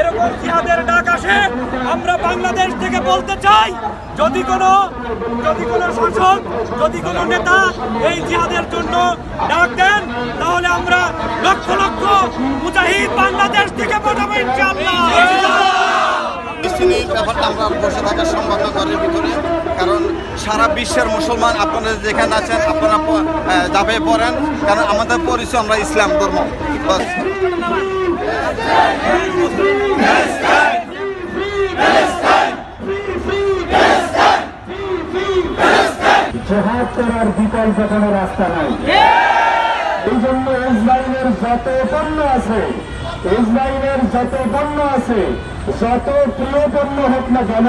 এরকম জিহাদের ডাক আসে, আমরা বাংলাদেশ থেকে বলতে চাই, যদি কোনো যদি কোনো শাসক, যদি কোনো নেতা এই জিহাদের জন্য ডাক দেন, তাহলে আমরা লক্ষ লক্ষ মুজাহিদ বাংলাদেশ থেকে পাঠাবো ইনশাআল্লাহ। আমরা বসে থাকা সম্ভব না ঘরের ভিতরে। কারণ সারা বিশ্বের মুসলমান আপনারা যেখানে আছেন, আপনারা ঝাঁপিয়ে পড়েন, কারণ আমাদের পরিচয় আমরা ইসলাম ধর্ম। যত পণ্য আছে, ইসরায়েলের যত পণ্য আছে, যত প্রিয় পণ্য হোক না কেন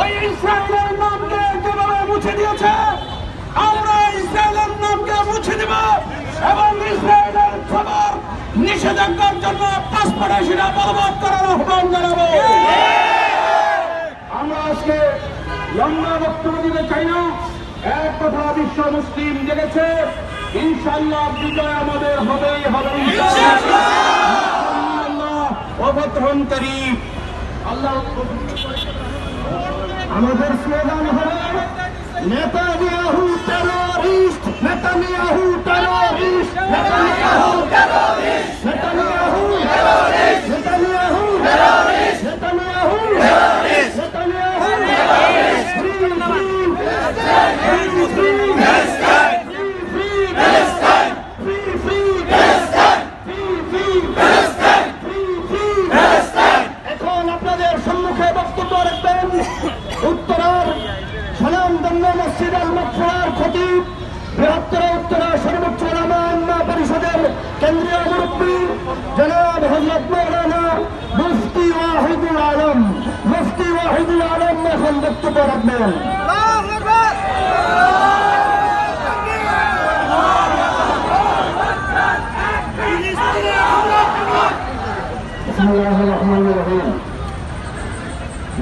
ওই ইসরায়েলের নামকে যেভাবে মুছে দিয়েছে। আমরা ইসরায়েলের নামকে মুছে দেব এবং ইসরায়েলের খবর নিষেধাজ্ঞার জন্য পাসপোর্টে সেটা বলবৎ করার আহ্বান জানাব। আমরা আজকে লম্বা বক্তব্য দিতে চাই না। এক কথা বিশ্ব মুসলিম জেগেছে। ইনশাল্লাহ বিজয় আমাদের হবেই হবে। অবতরণকারী আল্লাহ আমাদের স্লোগান হবে Netanyahu terrorist Netanyahu terrorist Netanyahu terrorist Netanyahu terrorist Netanyahu terrorist Netanyahu terrorist Netanyahu terrorist বক্তব্য রাখবেন।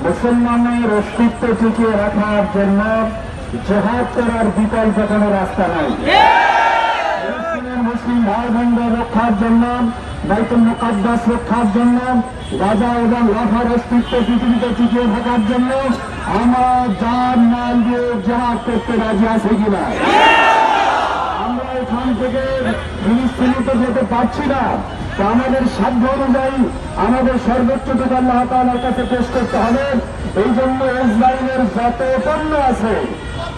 মুসলমানের অস্তিত্ব টিকিয়ে রাখার জন্য জেহাদ করার বিকল্প কোনো রাস্তা নাই মুসলিম ভাই বোনদের রক্ষার জন্য বাইতুল মুকাদ্দাস রক্ষার জন্য গাজা এবং লাফার অস্তিত্ব পৃথিবীতে টিকিয়ে থাকার জন্য আমরা যার মাল দিয়ে জেহাদ করতে রাজি আছে কিনা? আমরা এখান থেকে ফিলিস্তিনিতে যেতে পারছি না। আমাদের সাধ্য অনুযায়ী আমাদের সর্বোচ্চটুকু আল্লাহ তাআলার কাছে পেশ করতে হবে। এই জন্য ইসরায়েলের যত পণ্য আছে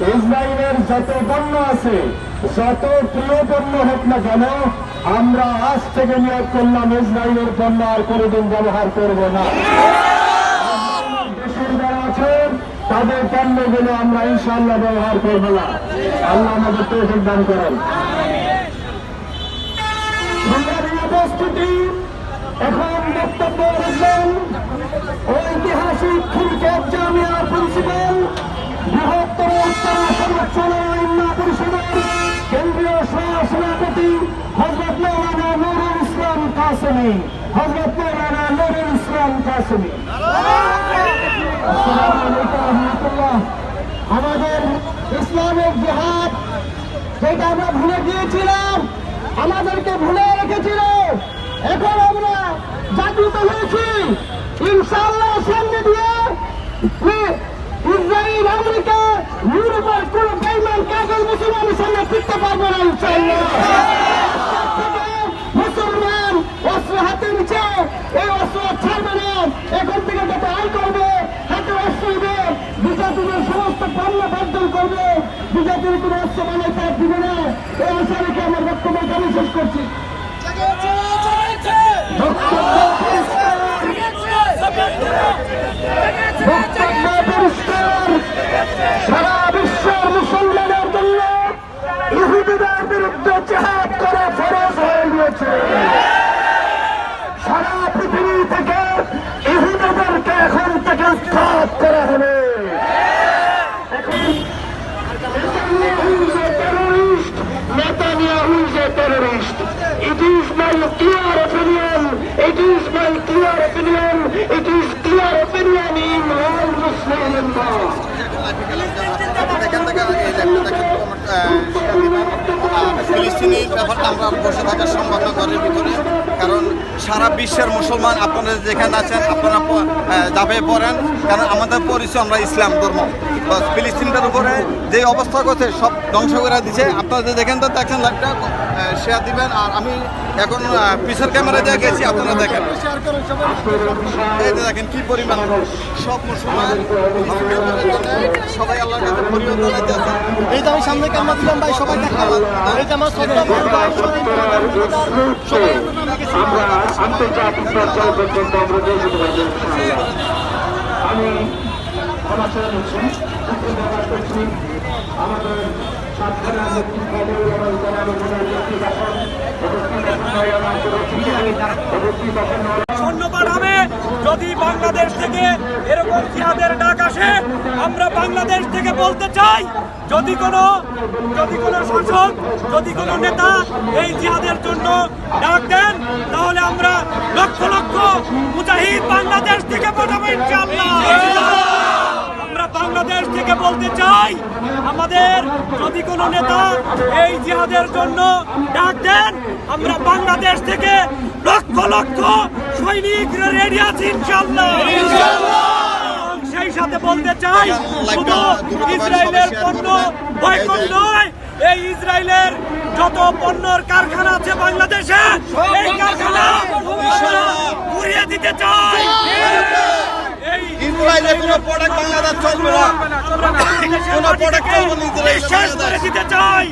ইসরায়েলের যত পণ্য আছে, যত প্রিয় পণ্য হোক না কেন, আমরা আজ থেকে নিয়োগ করলাম ইসরায়েলের পণ্য আর কোনোদিন ব্যবহার করব না। তাদের পণ্যগুলো আমরা ইনশাআল্লাহ ব্যবহার করব না। আল্লাহ আমাদের তৌফিক দান করেন। এখন বক্তব্য রাখবেন। ঐতিহাসিক ক্রিকেট জামিয়া প্রিন্সিপাল আমাদের ইসলামের জেহাদ যেটা আমরা ভুলে গিয়েছিলাম আমাদেরকে ভুলে রেখেছিল এখন আমরা জাগ্রত হয়েছি ইনশাল্লাহ সামনে দিয়ে ই- ইসরায়েল আমেরিকা ইউরোপের কোন বেইমান কাগজ মুসলমানের ফিরতে পারবে না ইনশাল্লাহ মুসলমান অস্ত্র হাতে নিচ্ছে এই অস্ত্র ছাড়বে না। এখন থেকে যত আয় করবে হাতে অস্ত্র দিবে বিজাতিদের সমস্ত পণ্য বর্জন করবে। বিজাতির কোন অস্ত্র বানাইতে আর দিবে না। এই আশা রেখে আমার বক্তব্য এখানে শেষ করছি। সারা বিশ্বের হয়েছে সারা পৃথিবী থেকে ইহুদিদেরকে এখন থেকে উৎখাত করা হবে terrorist. It is my clear opinion. It is my clear opinion. It is clear opinion in all Muslim law. ফিলিস্তিনির ব্যাপারটা আমরা বসে থাকার সম্ভাবনা ঘরের ভিতরে। কারণ সারা বিশ্বের মুসলমান আপনারা যেখানে আছেন, আপনারা ঝাঁপিয়ে পড়েন। কারণ আমাদের পরিচয় আমরা ইসলাম ধর্ম। ফিলিস্তিনটার উপরে যে অবস্থা করছে, সব ধ্বংস করে দিছে। আপনারা যে দেখেন তো দেখেন লাইভটা শেয়ার দিবেন। আর আমি এখন পিসের ক্যামেরা দিয়ে গেছি, আপনারা দেখেন। এই দেখেন কি পরিমাণ সব মুসলমান সবাই আল্লাহর কাছে এই যে আমি সামনে ক্যামেরা দিলাম, ভাই, সবাই দেখালাম সবাই আমরা আন্তর্জাতিক পর্যায়ে পর্যন্ত আমরা যেতে পারি। আমি আমার ধন্যবাদ আমাদের উপস্থিত আছেন সৈন্য পাঠাবে যদি বাংলাদেশ থেকে এরকম জিহাদের ডাক আসে, আমরা বাংলাদেশ থেকে বলতে চাই, যদি কোনো যদি কোনো শাসক, যদি কোনো নেতা এই জিহাদের জন্য ডাক দেন, তাহলে আমরা লক্ষ লক্ষ মুজাহিদ বাংলাদেশ থেকে পাঠাবো আমরা বাংলাদেশ থেকে বলতে চাই, আমাদের যদি কোনো নেতা এই জিহাদের জন্য ডাক দেন, আমরা বাংলাদেশ থেকে সেই সাথে বলতে চাই শুধু ইসরায়েলের পণ্য বয়কট নয় এই ইসরায়েলের যত পণ্যর কারখানা আছে বাংলাদেশে এই কারখানা ঘুরিয়ে দিতে চাই। এই ইসরায়েলে কোনো প্রোডাক্ট বাংলাদেশ চলবে না। কোনো মাটি চলবে না ইসরায়েলে করে দিতে চাই।